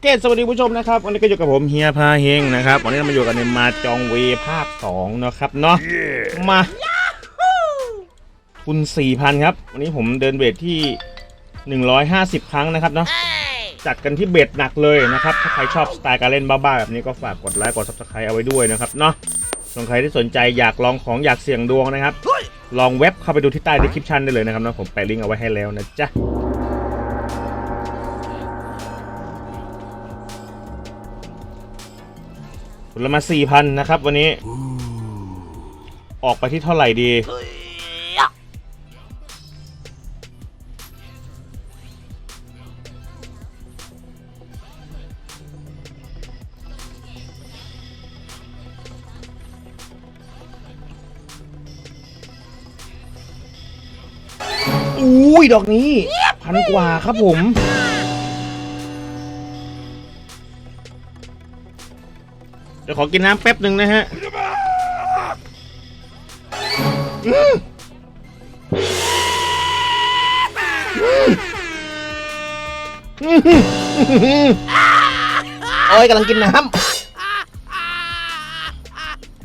เค สวัสดีผู้ชมนะครับ วันนี้ก็อยู่กับผมเฮียพาเฮงนะครับ วันนี้เรามาอยู่กันในมาจองเวภาค2นะครับเนาะ มา คุณ4,000 ครับ วันนี้ผมเดินเบสที่ 150 ครั้งนะครับเนาะ จัดกันที่เบสหนักเลยนะครับ ถ้าใครชอบสไตล์การเล่นบ้าๆแบบนี้ก็ฝากกดไลค์ กด subscribe เอาไว้ด้วยนะครับเนาะส่วนใครที่สนใจอยากลองของอยากเสี่ยงดวงนะครับ ลองเว็บเข้าไปดูที่ใต้ description ได้เลยนะครับเนาะผมแปะลิงก์เอาไว้ให้แล้วนะจ๊ะ ผลมาสี่พันนะครับ วันนี้ ออกไปที่เท่าไหร่ดีอุ้ยดอกนี้พันกว่าครับผม ดี๋ยวขอกินน้ำแป๊บหนึ่งนะฮะอืมอืมอืมโอ้ยกำลังกินน้ำ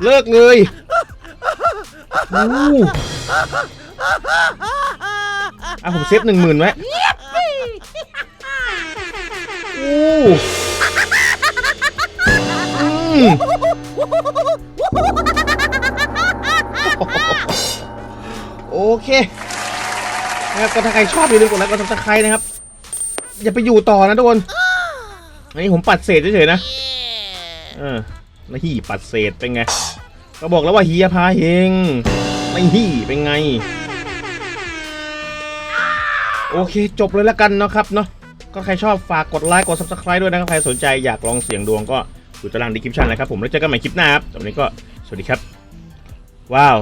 เลิกเลยโอ้อะผมเซฟหนึ่งหมื่นไว้โอ้อืม โอเคนะครับก็ถ้าใครชอบอย่าลืมกดไลค์กดซับสไครต์นะครับ อย่าไปอยู่ต่อนะทุกคนอันนี้ผมปัดเศษเฉยๆนะเออไม่หี่ปัดเศษเป็นไง ก็บอกแล้วว่าเฮียพาเฮงไม่หี่เป็นไง โอเคจบเลยแล้วกันเนาะครับเนาะก็ใครชอบฝากกดไลค์กด subscribe ด้วยนะครับใครสนใจอยากลองเสียงดวงก็ อยู่ตารางดีคริปชันนะครับผมแล้วเจอกันใหม่คลิปหน้าครับสำหรับวันนี้ก็สวัสดีครับ ว้าว